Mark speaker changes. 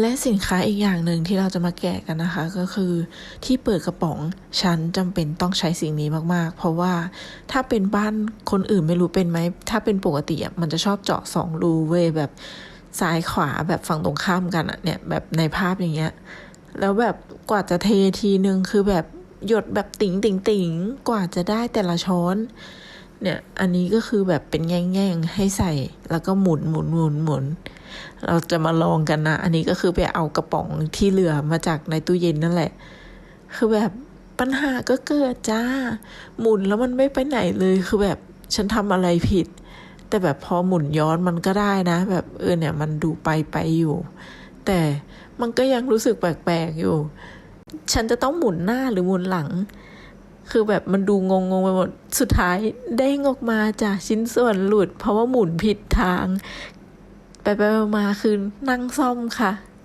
Speaker 1: และสินค้าอีกอย่างหนึ่งที่เราจะมาแกะกันนะคะ ก็คือที่เปิดกระป๋องฉันจำเป็นต้องใช้สิ่งนี้มากๆ เพราะว่าถ้าเป็นบ้านคนอื่นไม่รู้เป็นไหม ถ้าเป็นปกติมันจะชอบเจาะสองรูเว้ยแบบซ้ายขวาแบบฝั่งตรงข้ามกันอะเนี่ยแบบในภาพอย่างเงี้ย แล้วแบบกว่าจะเททีนึงคือแบบหยดแบบติ๋งติ๋งติ๋งกว่าจะได้แต่ละช้อน เนี่ยอันนี้ก็คือแบบเป็นแง่งๆให้ใส่ แล้วก็หมุนหมุนหมุนหมุนเราจะมาลองกันนะ อันนี้ก็คือไปเอากระป๋องที่เหลือมาจากในตู้เย็นนั่นแหละ คือแบบปัญหาก็เกิดจ้า หมุนแล้วมันไม่ไปไหนเลย คือแบบฉันทำอะไรผิด แต่แบบพอหมุนย้อนมันก็ได้นะ แบบเออเนี่ยมันดูไปไปอยู่ แต่มันก็ยังรู้สึกแปลกๆอยู่ ฉันจะต้องหมุนหน้าหรือหมุนหลัง คือแบบมันดูงงๆไปหมด สุดท้ายเด้งออกมาจากชิ้นส่วนหลุด เพราะว่าหมุนผิดทาง ไปไปมาคือนั่งซ่อมค่ะ